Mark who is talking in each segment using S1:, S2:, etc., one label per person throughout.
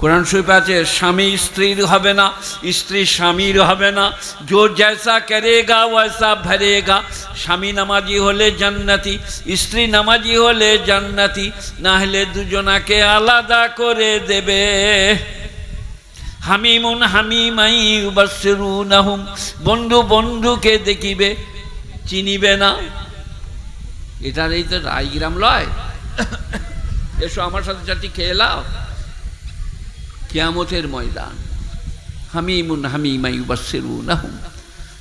S1: কোরআন শরীফ আছে, স্বামী স্ত্রীর হবে না, স্ত্রী স্বামীর হবে না জো জৈসা করেগা ওয়সা ভরেগা। স্বামী নামাজি হলে জান্নাতি, স্ত্রী নামাজি হলে জান্নাতি না হলে দুজনাকে আলাদা করে দেবে। হামিমুন হামিমাই উবাসরুনাহুম বন্ধু বন্ধুকে দেখিবে, চিনিবে না। এটার এই তো রায়গ্রাম লয়, এসো আমার সাথে চারটি খেয়ে লাও। কিয়ামতের ময়দান হামিমুন হামিমাই উবাসরুনাহুম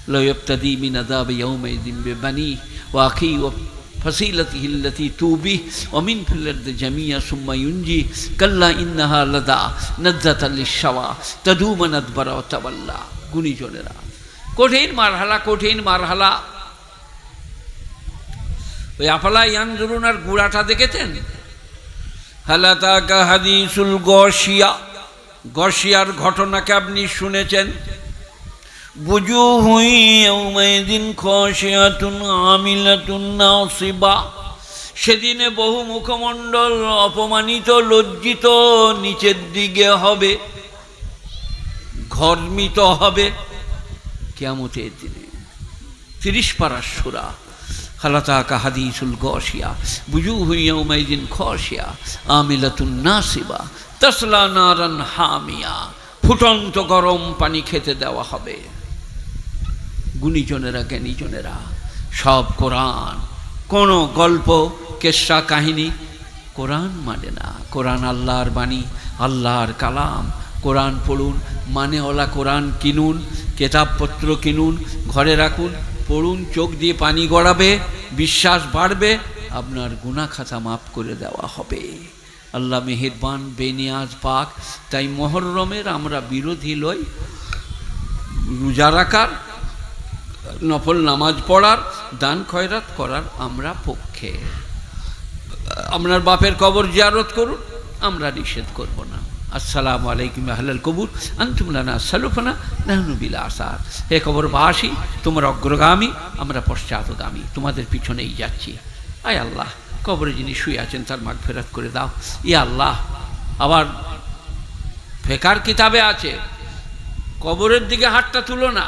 S1: لا يبتدي من عذاب يومئذ ببنيه وأخيه وفصيلته التي توبيه ومن في الأرض جميعا ثم ينجي كلا إنها لدى نزة للشوى تدوم ندبر وتولى গুণীজনেরা কঠিন মারহালা কঠিন মারহালা ওই আফালা ইয়ানজুরুনার গুড়াটা দেখেছেন হালাতাকা হাদিসুল গশিয়া গশিয়ার ঘটনাকে আপনি শুনেছেন? বুজু হুই দিন খসিয়াতুন আমিলাতুন নাসিবা। সেদিনে বহু মুখমণ্ডল অপমানিত, লজ্জিত, নিচের দিকে হবে, ঘর্মিত হবে। কেমতের দিনে তিরিশ পাড়ার সুরা হালাতা কাহাদিসুল গসিয়া বুজু হুইয়া দিন খসিয়া আমিলাতুন নাসিবা তসলা নারান হামিয়া ফুটন্ত গরম পানি খেতে দেওয়া হবে। গুণীজনেরা, জ্ঞানীজনেরা, সব কোরআন, কোনো গল্প, কেসা, কাহিনী কোরআন মানে না। কোরআন আল্লাহর বাণী, আল্লাহর কালাম। কোরআন পড়ুন, মানেওয়ালা কোরআন কিনুন, কেতাবপত্র কিনুন, ঘরে রাখুন পড়ুন, চোখ দিয়ে পানি গড়াবে, বিশ্বাস বাড়বে, আপনার গুণা খাতা মাফ করে দেওয়া হবে। আল্লাহ মেহেরবান বেনিয়াজ পাক। তাই মহরমের আমরা বিরোধী লই, রোজা রাখার, নফল নামাজ পড়ার, দান খয়রাত করার আমরা পক্ষে। আপনার বাপের কবর জিয়ারত করুন, আমরা নিষেধ করব না। আসসালামু আলাইকুম আহলাল কবুর আন্তুমলানা সালুফানা নাহনুবিল আসার হে কবরবাসী, তোমার অগ্রগামী, আমরা পশ্চাৎগামী, তোমাদের পিছনেই যাচ্ছি। আয় আল্লাহ, কবরে যিনি শুয়ে আছেন তার মাগ ফেরাত করে দাও। ই আল্লাহ, আবার ফেকার কিতাবে আছে, কবরের দিকে হাতটা তুলো না।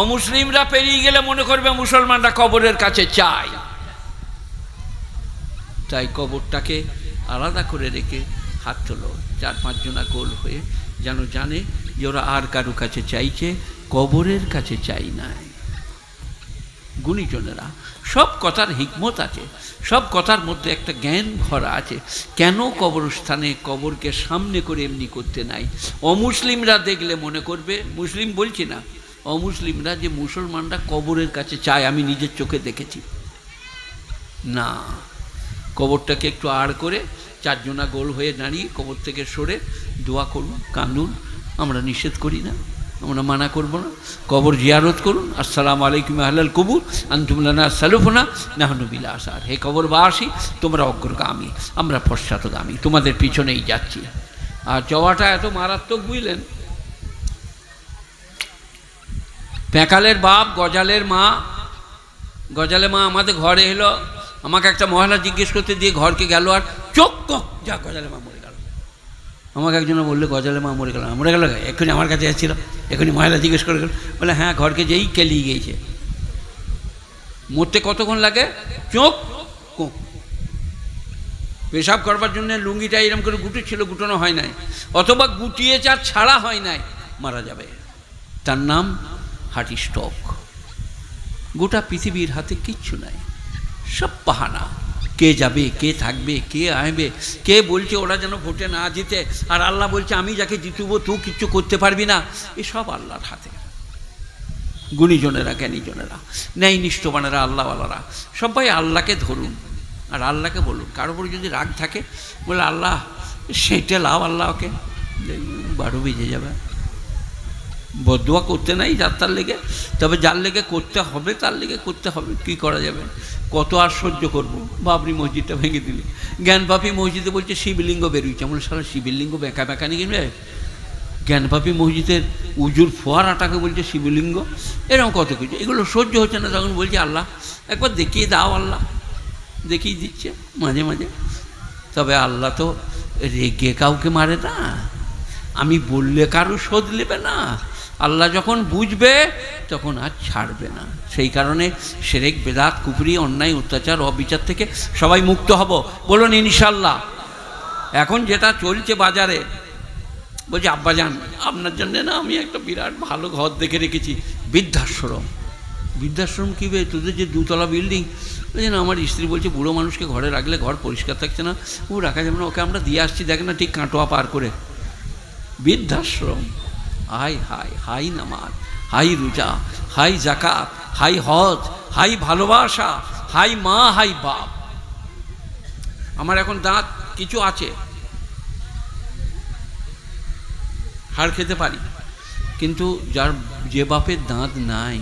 S1: অমুসলিমরা পেরিয়ে গেলে মনে করবে মুসলমানরা কবরের কাছে চায় তাই কবরটাকে আলাদা করে রেখে হাত তোলো। চার পাঁচজনা গোল হয়ে যেন জানে যে ওরা আর কারও কাছে চাইছে, কবরের কাছে চাই নাই। গুণীজনেরা, সব কথার হিকমত আছে, সব কথার মধ্যে একটা জ্ঞান ভরা আছে। কেন কবরস্থানে কবরকে সামনে করে এমনি করতে নাই? অমুসলিমরা দেখলে মনে করবে, মুসলিম বলছি না, অমুসলিমরা যে মুসলমানরা কবরের কাছে চায়, আমি নিজের চোখে দেখেছি। না, কবরটাকে একটু আড় করে চারজনা গোল হয়ে দাঁড়িয়ে কবর থেকে সরে দোয়া করুন, কাঁদুন, আমরা নিষেধ করি না, আমরা মানা করব না। কবর জিয়ারত করুন। আসসালাম আলাইকুম আহলাল কবুর। আন্তুমলানা সালুফনা নাহনুবিল আসার। হে কবর বা আসি তোমরা অগ্রগামী, আমরা পশ্চাৎগামী, তোমাদের পিছনেই যাচ্ছি। আর জওয়াটা এত মারাত্মক বুঝলেন? প্যাকালের বাপ, গজালের মা গজালের মা আমাদের ঘরে এলো। আমাকে একটা মহিলা জিজ্ঞেস করতে দিয়ে ঘরকে গেল আর চোখ যা গজালের মা মরে গেল। আমাকে একজন বললে গজালের মা মরে গেল। মরে গেল এক্ষুনি আমার কাছে এসেছিল। এক্ষুনি মহিলা জিজ্ঞেস করে গেল, বলে হ্যাঁ ঘরকে যেই কেলিয়ে গিয়েছে। মরতে কতক্ষণ লাগে? চোখ কোঁক পেশাব করবার জন্য লুঙ্গিটা এরকম করে গুটিয়েছিল গুটানো হয় নাই। অথবা গুটিয়ে চার ছাড়া হয় নাই, মারা যাবে। তার নাম হার্টি স্ট্রোক গোটা পৃথিবীর হাতে কিচ্ছু নাই, সব পাহানা। কে যাবে, কে থাকবে, কে আসবে, কে বলছে ওরা যেন ভোটে না জিতে? আর আল্লাহ বলছে, আমি যাকে জিতুবো, তুই কিচ্ছু করতে পারবি না। এসব আল্লাহর হাতে। গুণীজনেরা, জ্ঞানীজনেরা ন্যায় নিষ্ঠবানেরা আল্লাহওয়ালারা, সবাই আল্লাহকে ধরুন আর আল্লাহকে বলুন। কারও উপর যদি রাগ থাকে, বলে, আল্লাহ, সেটে লাও আল্লাহকে, বারো বেজে যাবে। বদুয়া করতে নাই যার তার লেগে। তবে যার লেগে করতে হবে, তার লেগে করতে হবে। কী করা যাবে? কত আর সহ্য করব? বাবরি মসজিদটা ভেঙে দিলে। জ্ঞানপাপি মসজিদে বলছে, শিবলিঙ্গ বেরোচ্ছে আমরা সারা শিবলিঙ্গ বেঁকা বেঁকা নিয়ে গেলে জ্ঞানপাপি মসজিদের উজুর ফোয়ারাটাকে বলছে শিবলিঙ্গ। এরকম কত কিছু। এগুলো সহ্য হচ্ছে না। তখন বলছে আল্লাহ, একবার দেখিয়ে দাও আল্লাহ। দেখিয়ে দিচ্ছে মাঝে মাঝে। তবে আল্লাহ তো রেগে কাউকে মারে না। আমি বললে কারও শোধ নেবে না। আল্লাহ যখন বুঝবে, তখন আর ছাড়বে না। সেই কারণে সেরেক, বেদাত কুপুরি অন্যায়, অত্যাচার, অবিচার থেকে সবাই মুক্ত হব। বলুন, ইনশাল্লাহ। এখন যেটা চলছে বাজারে, বলছি, আব্বাজান, আপনার জন্য না আমি একটা বিরাট ভালো ঘর দেখে রেখেছি, বৃদ্ধাশ্রম। বৃদ্ধাশ্রম কী বে? তোদের যে দুতলা বিল্ডিং, বলছে, না, আমার স্ত্রী বলছে, বুড়ো মানুষকে ঘরে রাখলে ঘর পরিষ্কার থাকছে না। ও রাখা যাবে না, ওকে আমরা দিয়ে আসছি, দেখ না ঠিক কাঁটোয়া পার করে। বৃদ্ধাশ্রম। হাই হাই হাই নামাজ, হাই রোজা, হাই জাকাত হাই হজ, হাই ভালোবাসা, হাই মা, হাই বাপ। আমার এখন দাঁত কিছু আছে। হাড় খেতে পারি, কিন্তু যার যে বাপের দাঁত নাই,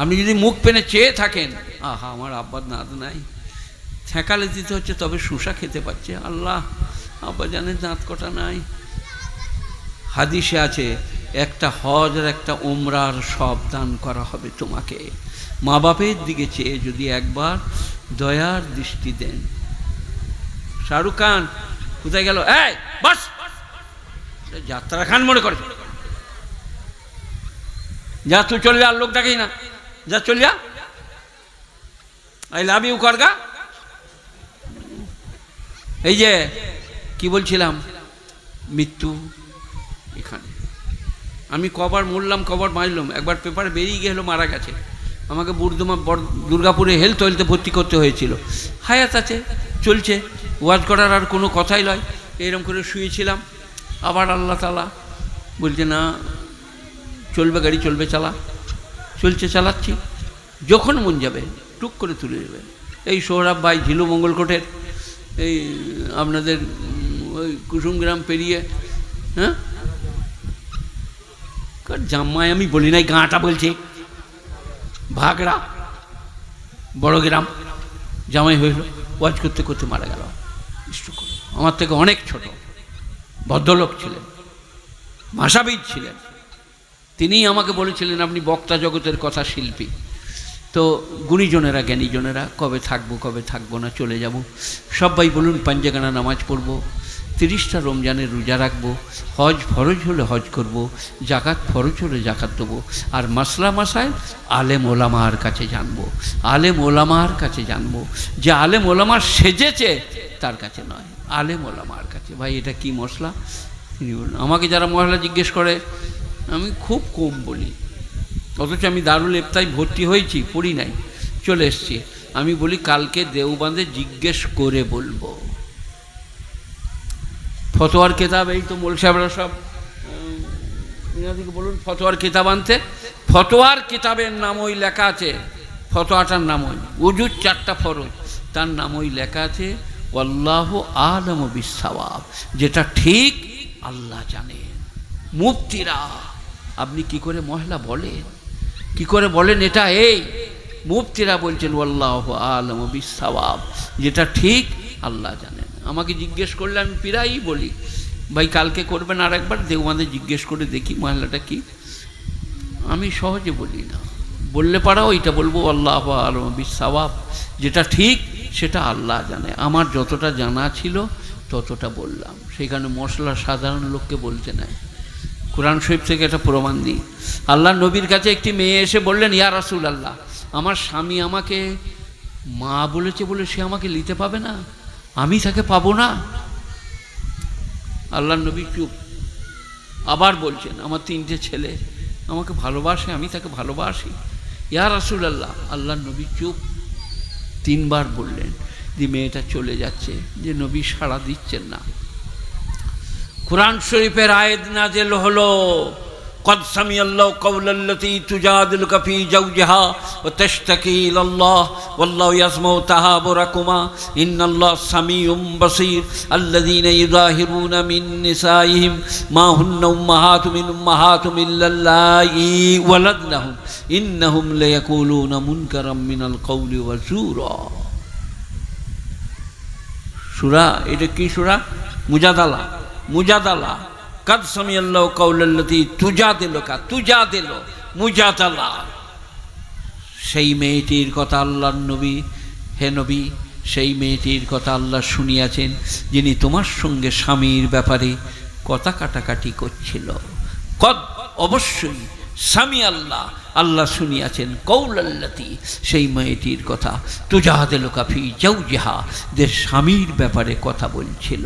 S1: আপনি যদি মুখ পেনে চেয়ে থাকেন, আহা, আমার আব্বার দাঁত নাই। ঠেকালে দিতে হচ্ছে, তবে শুষা খেতে পাচ্ছে আল্লাহ, আব্বা জানেন দাঁত কটা নাই। হাদিসে আছে, একটা হজ আর একটা ওমরার সব দান করা হবে তোমাকে। মা বাপের দিকে চেয়ে যদি একবার দয়ার দৃষ্টি দেন। শাহরুখ খান, কোথায় গেল? বাস! যাত্রা খান মনে করে। যা, তুই চলে যা লোক ডাকেই না। যা, চল যা। আই লাভ ইউ করগা এই যে, কি বলছিলাম? মৃত্যু। আমি কবার মরলাম, কবার মারলাম। একবার পেপারে বেরিয়ে গেলো মারা গেছে। আমাকে বুর্দমা বড় দুর্গাপুরে হেলথ ওয়েলথে ভর্তি করতে হয়েছিল। হায়াত আছে, চলছে। ওয়াজ করার আর কোনো কথাই নয়। এরকম করে শুয়েছিলাম। আবার আল্লাহ তালা বলছে, না, চলবে গাড়ি, চলবে চালা। চলছে, চালাচ্ছি। যখন মন যাবে, টুক করে তুলে দেবে এই সৌরভ ভাই ঝিলু মঙ্গলকোটের, এই আপনাদের ওই কুসুমগ্রাম পেরিয়ে হ্যাঁ? জাম্মায় আমি বলি নাই, গাঁটা বলছি। ভাগড়া, বড় গ্রাম, জামাই হইল, ওয়াজ করতে করতে মারা গেল। আমার থেকে অনেক ছোট, ভদ্রলোক ছিলেন, ভাষাবিদ ছিলেন। তিনিই আমাকে বলেছিলেন, আপনি বক্তা জগতের কথা শিল্পী। তো গুণীজনেরা, জ্ঞানীজনেরা, কবে থাকব কবে থাকব না, চলে যাব। সবাই বলুন, পাঞ্জাগানা নামাজ পড়ব। তিরিশটা রমজানের রোজা রাখব, হজ ফরজ হলে হজ করব, জাকাত ফরজ হলে জাকাত দেবো, আর মাসলা মাসায় আলেম ওলামার কাছে জানব, আলেম ওলামার কাছে জানব। যে আলেম ওলামার সেজেছে, তার কাছে নয়, আলেম ওলামার কাছে। ভাই, এটা কি মশলা আমাকে যারা মশলা জিজ্ঞেস করে, আমি খুব কম বলি। অথচ আমি দারুল এফতাই ভর্তি হয়েছি, পড়ি নাই, চলে এসছি। আমি বলি, কালকে দেওবাঁধে জিজ্ঞেস করে বলব। ফতোয়ার কেতাব, এই তো মোল সাহেবরা সব বলুন, ফতোয়ার কেতাব আনতে। ফতোয়ার কিতাবের নাম ওই লেখা আছে, ফতোয়াটার নাম ওই উজুর চারটা ফরজ, তার নাম ওই লেখা আছে আল্লাহ আলম বিসাওয়াব যেটা ঠিক আল্লাহ জানেন মুফতিরা, আপনি কি করে মহিলা বলেন? কি করে বলেন এটা? এই, মুফতিরা বলছেন অল্লাহ আলম বিসাওয়াব যেটা ঠিক আল্লাহ জানেন আমাকে জিজ্ঞেস করলে আমি প্রায়ই বলি, ভাই, কালকে করবেন আর একবার দেওয়াঁদে জিজ্ঞেস করে দেখি মহিলাটা কি। আমি সহজে বলি না। বললে পারাও, এটা বলব, আল্লাহ আলম বিসাওয়াব যেটা ঠিক, সেটা আল্লাহ জানে। আমার যতটা জানা ছিল, ততটা বললাম। সেখানে মশলা সাধারণ লোককে বলতে নাই কোরআন শরীফ থেকে একটা প্রমাণ দিই। আল্লাহ নবীর কাছে একটি মেয়ে এসে বললেন, ইয়া রাসুল আল্লাহ আমার স্বামী আমাকে মা বলেছে বলে সে আমাকে নিতে পাবে না? আমি তাকে পাবো না? আল্লাহ নবী চুপ। আবার বলছেন, আমার তিনটে ছেলে, আমাকে ভালোবাসে, আমি তাকে ভালোবাসি। ইয়া রাসুল আল্লাহ আল্লাহ নবী চুপ। তিনবার বললেন যে, মেয়েটা চলে যাচ্ছে, যে নবী সাড়া দিচ্ছেন না। কোরআন শরীফের আয়েদ নাজেল হলো। قد سمع الله قول التي تجادلك في زوجها وتشتكي الى الله والله يسمع تهابركما ان الله سميع بصير الذين يظاهرون من نسائهم ما هن امهات من امهاتهم الا اللائي ولدنهم انهم ليقولون منكرا من القول وزورا সুরা এটা কি সুরা মুজাদালা মুজাদালা কাদ সামিয়াল্লাহ কৌলাল্লতি তুজা দিল কা তুজা দিল মুজাদালা। সেই মেয়েটির কথা আল্লাহর নবী, হে নবী, সেই মেয়েটির কথা আল্লাহ শুনিয়াছেন, যিনি তোমার সঙ্গে স্বামীর ব্যাপারে কথা কাটাকাটি করছিল। কদ, অবশ্যই স্বামী আল্লাহ আল্লাহ শুনিয়াছেন কৌলাল্লাতি সেই মেয়েটির কথা তুজাহাদে লোকাফি যাউ জেহা যে স্বামীর ব্যাপারে কথা বলছিল।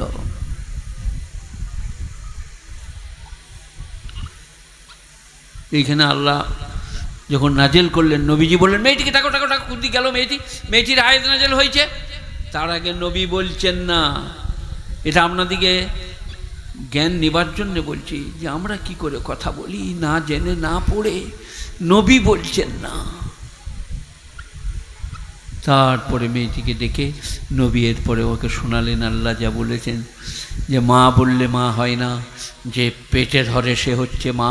S1: এইখানে আল্লাহ যখন নাজেল করলেন, নবীজি বললেন, মেয়েটিকে টাকো টাকো টাকো কুদি গেল মেয়েটি, মেয়েটির আয়াত নাজেল হয়েছে। তার আগে নবী বলছেন, না, এটা আপনাদিকে জ্ঞান নেবার জন্য বলছি, যে আমরা কি করে কথা বলি, না জেনে, না পড়ে, নবী বলছেন না। তারপরে মেয়েটিকে ডেকে নবী এরপরে ওকে শোনালেন, আল্লাহ যা বলেছেন যে মা বললে মা হয় না, যে পেটে ধরে সে হচ্ছে মা,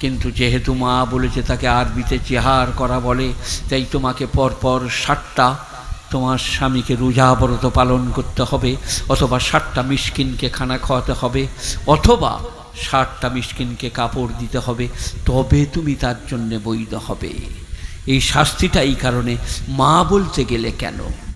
S1: কিন্তু যেহেতু মা বলেছে তাকে আরবিতে চেহার করা বলে, তাই তোমাকে পরপর ষাটটা তোমার স্বামীকে রোজাবরত পালন করতে হবে, অথবা ষাটটা মিসকিনকে খানা খাওয়াতে হবে, অথবা ষাটটা মিসকিনকে কাপড় দিতে হবে, তবে তুমি তার জন্যে বৈধ হবে। এই শাস্তিটা এই কারণে মা বলতে গেলে কেন?